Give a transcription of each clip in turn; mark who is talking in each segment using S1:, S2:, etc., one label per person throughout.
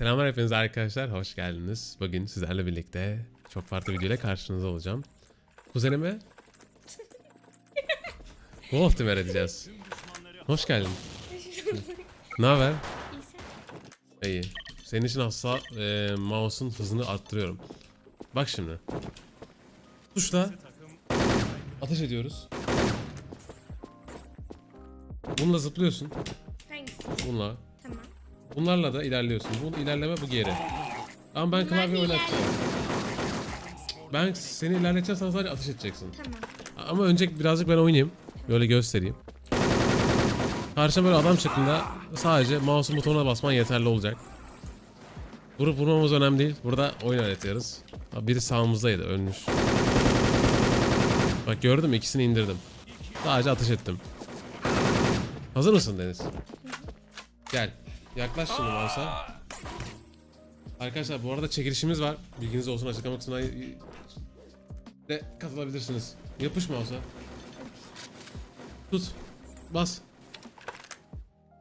S1: Selamlar hepinize arkadaşlar. Hoş geldiniz. Bugün sizlerle birlikte çok farklı video ile karşınızda olacağım. Kuzenime Wolf Team öğreteceğiz. Hoş geldin. Ne haber? İyi. Senin için hassa e, mouse'un hızını arttırıyorum. Bak şimdi. Tuşla ateş ediyoruz. Bununla zıplıyorsun. Bununla. Bunlarla da ilerliyorsun. Bu ilerleme bu geri. Ama ben klavye oynatacağım. Ben seni ilerleteceğim sen sadece ateş edeceksin.
S2: Tamam.
S1: Ama önce birazcık ben oynayayım. Böyle göstereyim. Karşıma böyle adam çıktığında sadece mouse'un butonuna basman yeterli olacak. Vurup vurmamız önemli değil. Burada oyun öğretiyoruz. Biri sağımızdaydı ölmüş. Bak gördün mü ikisini indirdim. Sadece ateş ettim. Hazır mısın Deniz? Gel. Yaklaş şimdi mouse'a. Arkadaşlar bu arada çekilişimiz var. Bilginiz olsun açıklama kısmına de katılabilirsiniz. Yapış mouse'a. Tut. Bas.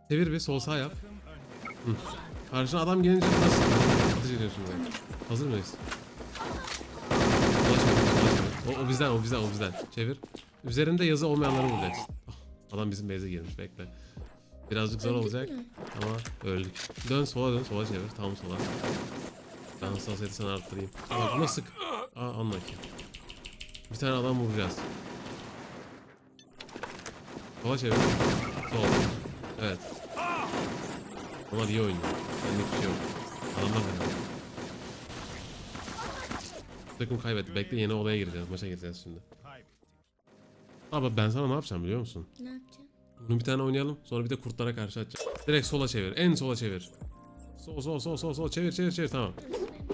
S1: Çevir bir sol sağ yap. Hı. Karşına adam gelince nasıl ateş ediyorsun böyle. Hazır mıyız? O, o bizden, o bizden, o bizden. Çevir. Üzerinde yazı olmayanları vuracaksın. Ah, Adam bizim base'e girmiş bekle. Birazcık zor
S2: Öldük
S1: olacak
S2: mü?
S1: ama öldük. Dön sola dön, sola çevir. Tam sola. Ben hassasiyeti sana arttırayım. Aa, buna sık. Aa, anla ki. Bir tane adam vuracağız. Sola çevir. Sol. Evet. Onlar iyi oynuyor. Bende hiçbir şey yok. Adamlar fena. Takım kaybetti. Bekle yeni olaya gireceğiz. Maça gireceğiz şimdi. Abi ben sana ne yapacağım biliyor musun?
S2: Ne yapacağım?
S1: Bunu bir tane oynayalım. Sonra bir de kurtlara karşı atacağız. Direkt sola çevir. En sola çevir. Sol sol sol sol sol çevir çevir çevir tamam.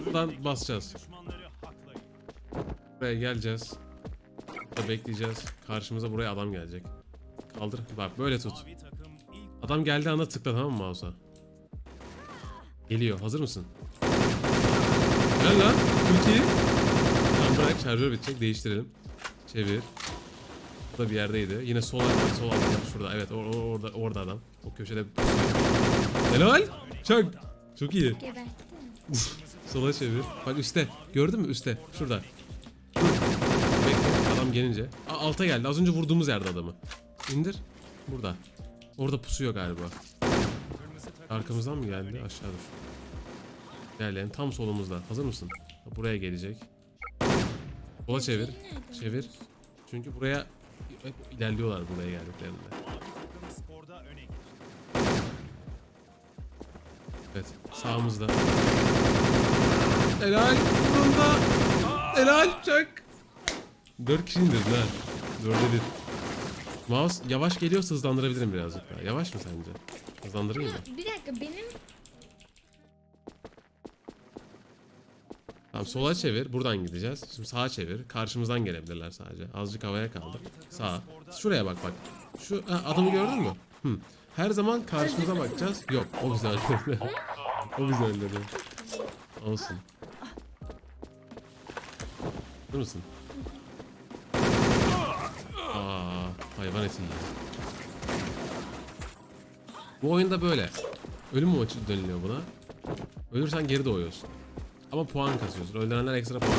S1: Buradan basacağız. Buraya geleceğiz. Burada bekleyeceğiz. Karşımıza buraya adam gelecek. Kaldır. Bak böyle tut. Adam geldiği anda tıkla tamam mı mouse'a? Geliyor. Hazır mısın? Gel lan. Çok iyi. Tamam bırak. Şarjör bitecek. Değiştirelim. Çevir. Burada bir yerdeydi. Yine sol sol altta. Şurada. Evet or- or- orada orada adam. O köşede. Helal. Çok. Çok iyi. Sola çevir. Bak üstte. Gördün mü üstte? Şurada. Bekle adam gelince. Aa, alta geldi. Az önce vurduğumuz yerde adamı. İndir. Burada. Orada pusuyor galiba. Arkamızdan mı geldi? Aşağı dur. Tam solumuzda. Hazır mısın? Buraya gelecek. Sola çevir. Çevir. Çünkü buraya hep ilerliyorlar buraya geldiklerinde. Evet sağımızda. Helal. Bunda. Helal çak. Dört kişi indirdin ha. Dörde bir. Mouse yavaş geliyorsa hızlandırabilirim birazcık daha. Yavaş mı sence? Hızlandırayım mı?
S2: Bir dakika benim
S1: Tamam sola çevir. Buradan gideceğiz. Şimdi sağa çevir. Karşımızdan gelebilirler sadece. Azıcık havaya kaldı. Sağ. Şuraya bak bak. Şu ha, adamı gördün mü? Hı. Her zaman karşımıza bakacağız. Yok o bizi öldürdü. o bizi öldürdü. Olsun. Değil misin? Aa, hayvan eti yiyor. Bu oyunda böyle. Ölüm maçı deniliyor buna. Ölürsen geri doğuyorsun. Ama puan kasıyorsun. Öldürenler ekstra puan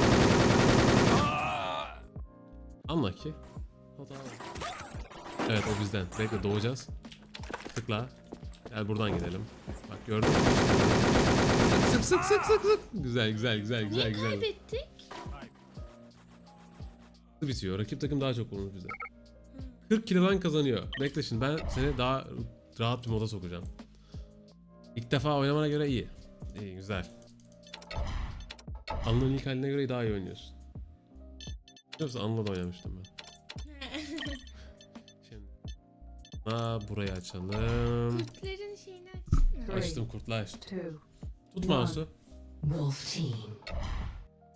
S1: Anla ki. Evet o bizden. Bekle doğacağız. Tıkla. Gel buradan gidelim. Bak gördün mü? Sık sık sık sık sık. Güzel güzel güzel güzel
S2: niye
S1: güzel.
S2: kaybettik?
S1: Bitiyor. Rakip takım daha çok vurmuş bize. 40 kilodan kazanıyor. Bekle şimdi ben seni daha rahat bir moda sokacağım. İlk defa oynamana göre iyi. İyi güzel. Anıl'ın ilk haline göre daha iyi oynuyorsun. Biliyor musun Anıl'la da oynamıştım ben. Şimdi. Aa, burayı açalım.
S2: Kurtların şeyini açsana.
S1: Açtım kurtlar. Tut mouse'u.
S3: Wolf Team.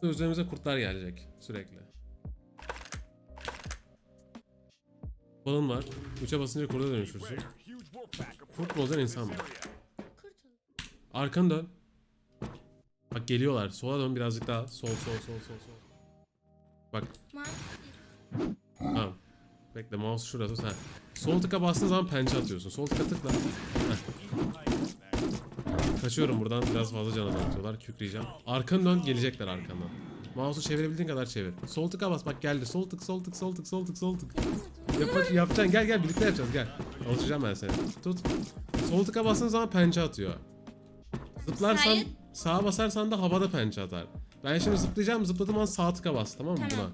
S1: Üzerimize kurtlar gelecek sürekli. Balon var. Uça basınca kurda dönüşürsün. Kurt mu olacaksın insan mı? Arkanı dön. Bak geliyorlar. Sola dön birazcık daha. Sol sol sol sol sol. Bak tamam. Bekle mouse şurası sen. Sol tıka bastığın zaman pençe atıyorsun. Sol tıka tıkla. Heh. Kaçıyorum buradan. Biraz fazla can azaltıyorlar. Kükreyeceğim. Arkanı dön. Gelecekler arkandan. Mouse'u çevirebildiğin kadar çevir. Sol tıka bas. Bak geldi. Sol tık, sol tık, sol tık, sol tık, sol tık. Yap yapacaksın. Gel gel birlikte yapacağız. Gel. Alışacağım ben seni. Tut. Sol tıka bastığın zaman pençe atıyor. Zıplarsan
S2: Hayır.
S1: Sağa basarsan da havada pençe atar. Ben şimdi zıplayacağım. Zıpladığım an sağ tıka bas. Tamam mı buna?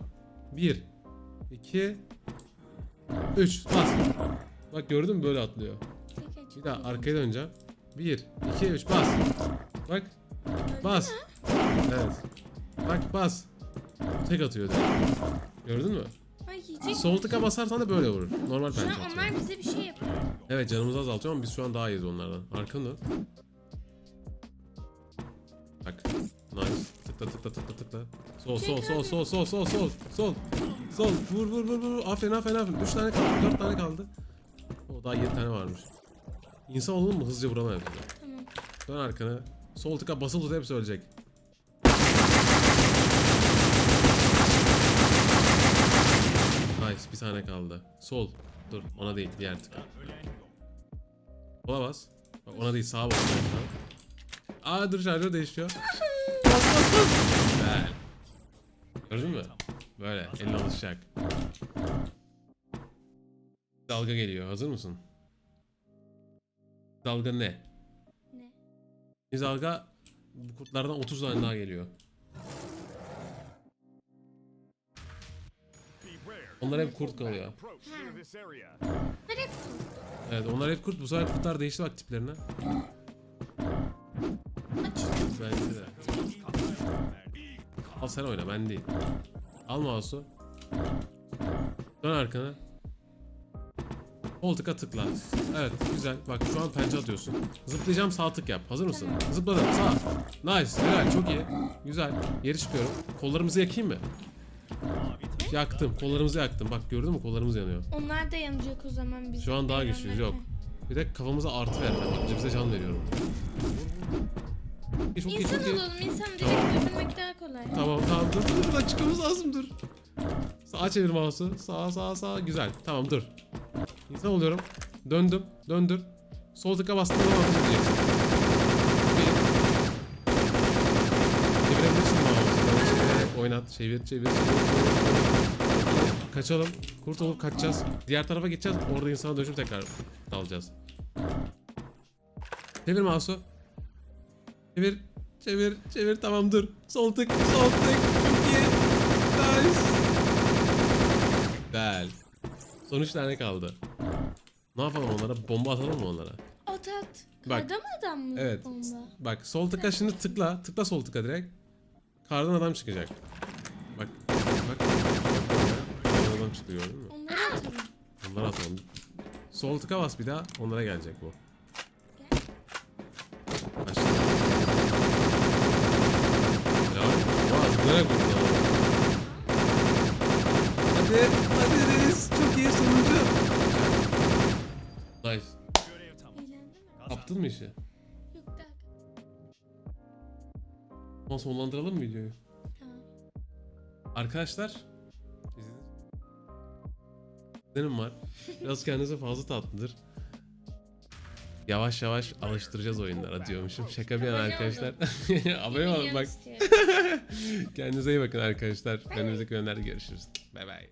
S1: 1 2 3 Bas. Bak gördün mü böyle atlıyor. Bir daha arkaya döneceğim. 1 2 3 bas. Bak. Bas. Evet. Bak bas. Tek atıyor direkt. Gördün mü?
S2: Ay yiyecek.
S1: Sol tıka basarsan da böyle vurur. Normal
S2: Şu
S1: pençe
S2: an
S1: atıyor.
S2: onlar bize bir şey yapıyor.
S1: Evet canımızı azaltıyor ama biz şu an daha iyiyiz onlardan. Arkanı dön. Bak. Nice. Tıkla tıkla tıkla tıkla. Sol sol sol sol sol sol sol sol. Sol. Vur vur vur vur. Aferin aferin aferin. 3 tane kaldı. 4 tane kaldı. O daha 7 tane varmış. İnsan olalım mı? Hızlıca vuralım hepsini.
S2: Tamam.
S1: Dön arkana. Sol tıka basılı tut hepsi ölecek. Nice bir tane kaldı. Sol. Dur ona değil diğer tıka. Sola bas. Bak ona değil sağa bas. Aa dur şarjör değişiyor. Bas bas bas. Güzel. Gördün mü? Böyle eline alışacak. Dalga geliyor. Hazır mısın? Dalga ne?
S2: Ne?
S1: Bir dalga bu kurtlardan 30 tane daha geliyor. Onlar hep kurt kalıyor. Evet onlar hep kurt. Bu sefer kurtlar değişti bak tiplerine. Bence de. Al sen oyna ben değil. Al mouse'u. Dön arkana. Sol tıka tıkla. Evet güzel. Bak şu an pençe atıyorsun. Zıplayacağım sağ tık yap. Hazır mısın? Zıpladım sağ. Nice. Helal çok iyi. Güzel. Geri çıkıyorum. Kollarımızı yakayım mı? Yaktım. Kollarımızı yaktım. Bak gördün mü kollarımız yanıyor.
S2: Onlar da yanacak o zaman biz.
S1: Şu an daha güçlüyüz yok. Bir de kafamıza artı ver. Ben bize can veriyorum. Çok iyi,
S2: İnsan
S1: çok iyi.
S2: olalım insan direkt
S1: Tamam.
S2: öldürmek daha kolay.
S1: Tamam tamam dur dur buradan çıkmamız lazım dur. Sağa çevir mouse'u. Sağa sağa sağa güzel. Tamam dur. İnsan oluyorum. Döndüm. Döndür. Sol tıka edeceksin. Bir. Çevirebilirsin mouse'u. Çevir, Oynat. Çevir çevir çevir. çevir. Kaçalım. Kurt olup kaçacağız. Diğer tarafa gideceğiz. Orada insana dönüşüp tekrar dalacağız. Çevir mouse'u. Çevir. Çevir. Çevir. Tamam dur. Sol tık. Sol tık. Çok iyi. Nice. Güzel. Son üç tane kaldı. Ne yapalım onlara? Bomba atalım mı onlara?
S2: At at.
S1: Bak.
S2: Karda mı adam mı
S1: Evet.
S2: bomba?
S1: Bak sol tıka şimdi tıkla. Tıkla sol tıka direkt. Kardan adam çıkacak. Bak. Bak. Kardan adam çıkıyor gördün mü?
S2: Onları atalım.
S1: Onlara atalım. Sol tıka bas bir daha. Onlara gelecek bu. Başla. Ya. Nereye vurdun adamı? Hadi. Hadi Deniz. Çok iyi sonucu. Nice. Yaptın mı işi?
S2: Yok daha.
S1: Ama sonlandıralım mı videoyu?
S2: Tamam.
S1: Arkadaşlar benim var. Biraz kendinize fazla tatlıdır. Yavaş yavaş alıştıracağız oyunlara diyormuşum. Şaka bir yana arkadaşlar. Abone olun bak. Kendinize iyi bakın arkadaşlar. Önümüzdeki bölümlerde görüşürüz. Bay bay.